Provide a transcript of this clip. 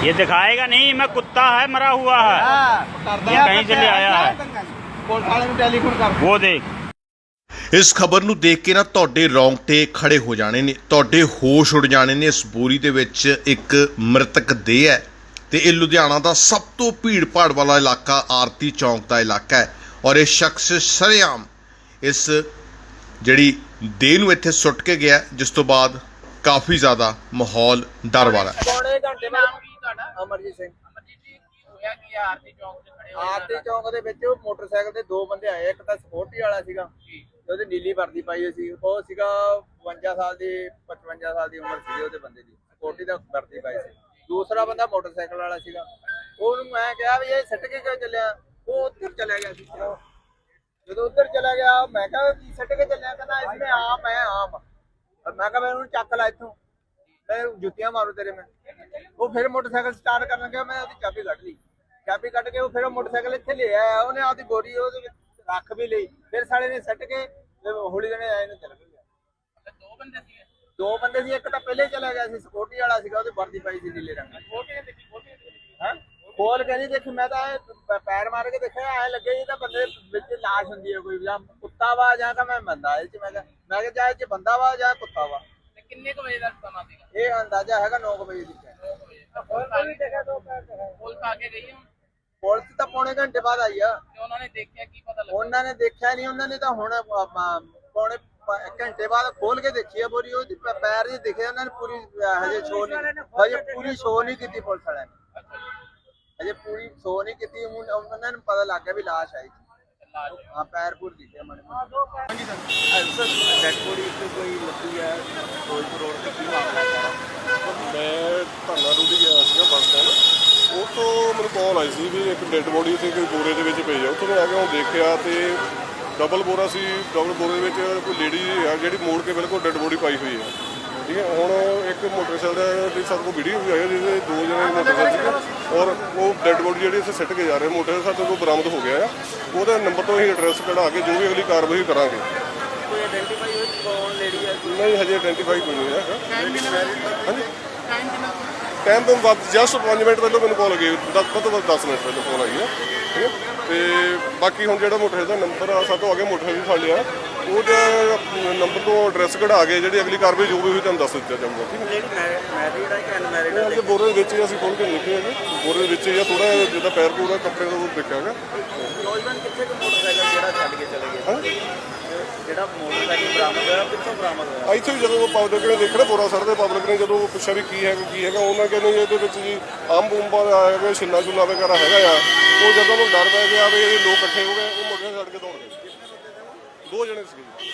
ये दिखाएगा नहीं मैं कुत्ता है मरा हुआ है। कहीं से ले आਇਆ है वो ਦੇਖ ਇਸ ਖਬਰ ਨੂੰ ਦੇਖ ਕੇ ਨਾ ਤੁਹਾਡੇ ਰੌਂਗਟੇ ਖੜੇ ਹੋ ਜਾਣੇ ਨੇ ਤੁਹਾਡੇ ਹੋਸ਼ ਉੜ ਜਾਣੇ ਨੇ ਇਸ ਬੋਰੀ ਦੇ ਵਿੱਚ ਇੱਕ ਮ੍ਰਿਤਕ ਦੇਹ ਹੈ ਤੇ ਇਹ ਲੁਧਿਆਣਾ ਦਾ ਸਭ ਤੋਂ ਭੀੜ ਭਾੜ ਵਾਲਾ ਇਲਾਕਾ ਆਰਤੀ ਚੌਂਕ ਦਾ ਇਲਾਕਾ ਹੈ ਔਰ ਇਹ ਸ਼ਖਸ ਸਰੇਆਮ ਇਸ ਜਿਹੜੀ ਦੇਹ ਨੂੰ ਇੱਥੇ ਸੁੱਟ ਕੇ ਗਿਆ ਜਿਸ ਤੋਂ ਬਾਅਦ ਕਾਫੀ ਜ਼ਿਆਦਾ ਮਾਹੌਲ ਡਰ ਵਾਲਾ ਹੈ ਅਮਰਜੀਤ ਸਿੰਘ। ਅਮਰਜੀਤ ਜੀ ਕੀ ਹੋਇਆ ਕੀ ਆ? ਆਰਤੀ ਚੌਂਕ ਤੇ ਖੜੇ ਹੋ ਆਰਤੀ ਚੌਂਕ ਦੇ ਵਿੱਚ ਉਹ ਮੋਟਰਸਾਈਕਲ ਤੇ ਦੋ ਬੰਦੇ ਆਏ ਇੱਕ ਤਾਂ ਸਪੋਰਟੀ ਵਾਲਾ ਸੀਗਾ ਤੇ ਉਹਦੀ ਨੀਲੀ ਵਰਦੀ ਪਾਈ ਹੋਈ ਸੀ। ਉਹ ਸੀਗਾ 52 ਸਾਲ ਦੀ 55 ਸਾਲ ਦੀ ਉਮਰ ਸੀ ਉਹਦੇ ਬੰਦੇ ਦੀ। ਸਪੋਰਟੀ ਦਾ ਵਰਦੀ ਪਾਈ ਸੀ। ਦੂਸਰਾ ਬੰਦਾ ਮੋਟਰਸਾਈਕਲ ਵਾਲਾ ਸੀਗਾ। ਉਹਨੂੰ ਮੈਂ ਕਿਹਾ ਵੀ ਇਹ ਸਿੱਟ ਕੇ ਕਿਉਂ ਚੱਲਿਆ? ਉਹ ਉੱਧਰ ਚਲਾ ਗਿਆ ਸੀ। ਜਦੋਂ ਉੱਧਰ ਚਲਾ ਗਿਆ ਮੈਂ ਕਿਹਾ ਸਿੱਟ ਕੇ ਚੱਲਿਆ ਕਹਿੰਦਾ ਇਸਨੇ ਆਮ ਹੈ ਆਮ ਮੈਂ ਕਿਹਾ ਮੈਂ ਉਹਨੂੰ ਚੱਕ ਲਾ ਇੱਥੋਂ। ਮੈਂ ਜੁੱਤੀਆਂ ਮਾਰੂ ਤੇਰੇ ਮੈਂ। ਉਹ ਫਿਰ ਮੋਟਰਸਾਈਕਲ ਸਟਾਰਟ ਕਰਨ ਲੱਗਿਆ ਮੈਂ ਉਹਦੀ ਚਾਬੀ ਕੱਢ ਲਈ। ਚਾਬੀ ਕੱਢ ਕੇ ਉਹ ਫਿਰ ਉਹ ਮੋਟਰਸਾਈਕਲ ਇੱਥੇ ਲੈ ਆਇਆ ਉਹਨੇ ਆਪਦੀ ਬੋਰੀ ਉਹਦੇ ਵਿੱਚ ਰੱਖ ਵੀ ਲਈ। ਫਿਰ ਸਾਲੇ ਨੇ ਸੱਟ ਕੇ ਤੇ ਹੌਲੀ ਜਣੇ ਆਏ ਨੂੰ ਚਲ ਤੇ ਦੋ ਬੰਦੇ ਸੀਗੇ? ਦੋ ਬੰਦੇ ਸੀ ਇੱਕ ਤਾਂ ਪਹਿਲੇ ਚਲਾ ਗਿਆ ਸੀ ਸਪੋਰਟੀ ਵਾਲਾ ਸੀਗਾ ਉਹਦੀ ਵਰਦੀ ਪਾਈ ਸੀ ਨੀਲੇ ਰੰਗ ਹਾਂ? ਖੋਲ ਕੇ ਨਹੀਂ ਦੇਖੀ ਮੈਂ ਤਾਂ ਪੈਰ ਮਾਰ ਕੇ ਦੇਖਿਆ ਐ ਲੱਗੇ ਇਹ ਤਾਂ ਬੰਦੇ ਵਿੱਚ ਲਾਸ਼ ਹੁੰਦੀ ਹੈ ਕੋਈ ਜਾਂ ਕੁੱਤਾ ਵਾ ਜਾਂ ਤਾਂ ਮੈਂ ਬੰਦਾ ਇਹ ਚ ਮੈਂ ਕਿਹਾ ਮੈਂ ਕਿਹਾ ਜਾਂ ਇਹ ਚ ਬੰਦਾ ਵਾ ਜਾਂ ਕੁੱਤਾ ਵਾ। ਤੇ ਕਿੰਨੇ ਕੁ ਵਜੇ ਦਾ ਸਮਾਂ ਸੀਗਾ ਇਹ ਅੰਦਾਜ਼ਾ ਹੈਗਾ 9 ਵਜੇ ਦੀ ਦੋ ਕੁ ਵਜੇ ਪੁਲਿਸ ਆ ਆ ਕੇ ਗਈ ਹੁਣ? ਪੁਲਿਸ ਤਾਂ ਪੌਣੇ ਘੰਟੇ ਬਾਅਦ ਆਈ ਆ। ਤੇ ਉਹਨਾਂ ਨੇ ਦੇਖਿਆ ਕੀ ਪਤਾ ਲੱਗਾ? ਉਹਨਾਂ ਨੇ ਦੇਖਿਆ ਨਹੀਂ ਉਹਨਾਂ ਨੇ ਤਾਂ ਹੁਣ ਮ, ਪੌਣੇ ਪ- ਘੰਟੇ ਬਾਅਦ ਖੋਲ ਕੇ ਦੇਖੀ ਆ ਬੋਰੀ ਉਹਦੀ ਪ- ਪੈਰ ਜੀ ਦਿਖੇ ਉਹਨਾਂ ਨੇ ਪੂਰੀ ਅ, ਹਜੇ ਸ਼ੋ ਨਹੀਂ ਹਜੇ ਪੂਰੀ ਸ਼ੋ ਨਹੀਂ ਕੀਤੀ ਪੁਲਿਸ ਵਾਲਿਆਂ ਨੇ। ਅੱਛਾ ਜੀ। ਹਜੇ ਪੂਰੀ ਸ਼ੋ ਨਹੀਂ ਕੀਤੀ ਹੁਣ ਉਹਨਾਂ ਨੂੰ ਪਤਾ ਲੱਗ ਗਿਆ ਵੀ ਲਾਸ਼ ਆਈ ਤੇ ਲਾਸ਼ ਹਾਂ ਪੈਰ ਪੂਰ ਦਿਖੇ ਮਨ ਡੈਡ ਬੋਡੀ ਕੋਈ ਲੱਗੀ ਹੈ? ਫਿਰੋਜ਼ਪੁਰ ਰੋਡ ਤੇ ਕੀ ਮਾਮਲਾ ਸਾਰਾ ਮੈਂ ਧੰਨਾ ਰੂੜੀ ਗਿਆ ਸੀਗਾ ਬੱਸ ਸਟੈਂਡ ਉਹ ਤੋਂ ਮੈਨੂੰ ਕਾਲ ਆਈ ਸੀ ਵੀ ਇੱਕ ਡੈੱਡ ਬੋਡੀ ਉੱਥੇ ਕੋਈ ਬੋਰੇ ਦੇ ਵਿੱਚ ਪਈ ਆ। ਉੱਥੋਂ ਮੈਂ ਆ ਕੇ ਉਹ ਦੇਖਿਆ ਤੇ ਡਬਲ ਬੋਰਾ ਸੀ। ਡਬਲ ਬੋਰੇ ਦੇ ਵਿੱਚ ਕੋਈ ਲੇਡੀ ਆ ਜਿਹੜੀ ਮੋੜ ਕੇ ਬਿਲਕੁਲ ਡੈੱਡ ਬੋਡੀ ਪਾਈ ਹੋਈ ਹੈ ਠੀਕ ਹੈ, ਹੁਣ ਇੱਕ ਮੋਟਰਸਾਈਕਲ ਦੀ ਸਾਡੇ ਕੋਲ ਵੀਡੀਓ ਵੀ ਆਈ ਹੈ ਜਿਹਦੇ ਦੋ ਜਣੇ ਮੋਟਰਸਾਈਕਲ ਸੀਗੇ। ਔਰ ਉਹ ਡੈੱਡ ਬੋਡੀ ਜਿਹੜੀ ਇੱਥੇ ਸਿੱਟ ਕੇ ਜਾ ਰਹੇ ਮੋਟਰਸਾਈਕਲ ਸਾਡੇ ਕੋਲ ਬਰਾਮਦ ਹੋ ਗਿਆ ਆ। ਉਹਦੇ ਨੰਬਰ ਤੋਂ ਅਸੀਂ ਐਡਰੈਸ ਕਢਾ ਕੇ ਜੋ ਵੀ ਅਗਲੀ ਕਾਰਵਾਈ ਕਰਾਂਗੇ। ਕੋਈ ਆਇਡੈਂਟੀਫਾਈ ਹੋਈ ਕੌਣ ਲੇਡੀ ਹੈ? ਨਹੀਂ ਹਜੇ ਆਇਡੈਂਟੀਫਾਈ ਕੋਈ ਨਹੀਂ ਹੈਗਾ। ਟਾਈਮ ਕਿੰਨਾ ਹਾਂਜੀ। ਟਾਈਮ ਕਿੰਨਾ ਟਾਈਮ ਤੋਂ ਬਾਅਦ ਜਸਟ 5 ਮਿੰਟ ਪਹਿਲਾਂ ਮੈਨੂੰ ਕਾਲ ਗਈ ਦਸ ਤੋਂ ਬਾਅਦ 10 ਮਿੰਟ ਪਹਿਲਾਂ ਕਾਲ ਆਈ ਹੈ। ਠੀਕ ਹੈ? ਤੇ ਬਾਕੀ ਹੁਣ ਜਿਹੜਾ ਮੋਟਰਸਾਈਕਲ ਦਾ ਨੰਬਰ ਆ ਸਾਤੋਂ ਆ ਗਿਆ ਮੋਟਰਸਾਈਕਲ ਫੜ ਲਿਆ। ਉਹਦਾ ਨੰਬਰ ਤੋਂ ਐਡਰੈਸ ਕਢਾ ਕੇ ਜਿਹੜੀ ਅਗਲੀ ਕਾਰਵਾਈ ਜੋ ਵੀ ਹੋਈ ਤੁਹਾਨੂੰ ਦੱਸ ਦਿੱਤਾ ਜਾਊਗਾ ਠੀਕ ਹੈ? ਮੈਰਿਡ ਹੈ ਕਿ ਅਨਮੈਰਿਡ ਹੈ ਅੱਗੇ ਬੋਰੇ ਵਿੱਚ ਹੀ ਅਸੀਂ ਖੋਲ ਕੇ ਲਿਖੇ ਹੈਗੇ ਬੋਰੇ ਦੇ ਵਿੱਚ ਜਾਂ ਥੋੜਾ ਜਿੱਦਾਂ ਪੈਰ ਪੂਰਾ ਕੱਪੜੇ ਦਾ ਉਹ ਦੇਖਿਆ ਹੈਗਾ। ਨੌਜਵਾਨ ਕਿੱਥੇ ਕੁ ਮੋਟਰਸਾਈਕਲ ਜਿਹੜਾ ਛੱਡ ਕੇ ਚਲੇ ਗਏ ਹਾਂਜੀ ਜਿਹੜਾ ਮੋਟਰਸਾਈਕਲ ਬਰਾਮਦ ਹੋਇਆ ਕਿੱਥੋਂ ਬਰਾਮਦ ਹੋਇਆ? ਇੱਥੇ ਵੀ ਜਦੋਂ ਪਬਲਿਕ ਨੇ ਦੇਖਿਆ ਬੋਰਾ ਸੜਦੇ ਪਬਲਿਕ ਨੇ ਜਦੋਂ ਪੁੱਛਿਆ ਵੀ ਕੀ ਹੈਗਾ ਕੀ ਹੈਗਾ, ਉਹਨਾਂ ਕਹਿੰਦੇ ਜੀ ਇਹਦੇ ਵਿੱਚ ਜੀ ਆਮ ਬੂੰਬਾ ਹੈਗਾ ਛਿੱਲਾ ਛੁੱਲਾ ਵਗੈਰਾ ਹੈਗਾ ਆ। ਉਹ ਜਦੋਂ ਨੂੰ ਡਰ ਪੈ ਗਿਆ ਵੀ ਇਹ ਲੋਕ ਇਕੱਠੇ ਹੋ ਗਏ, ਉਹ ਮੁੰਡੇ ਛੱਡ ਕੇ ਦੌੜ ਗਏ। ਦੋ ਜਣੇ ਸੀਗੇ ਜੀ।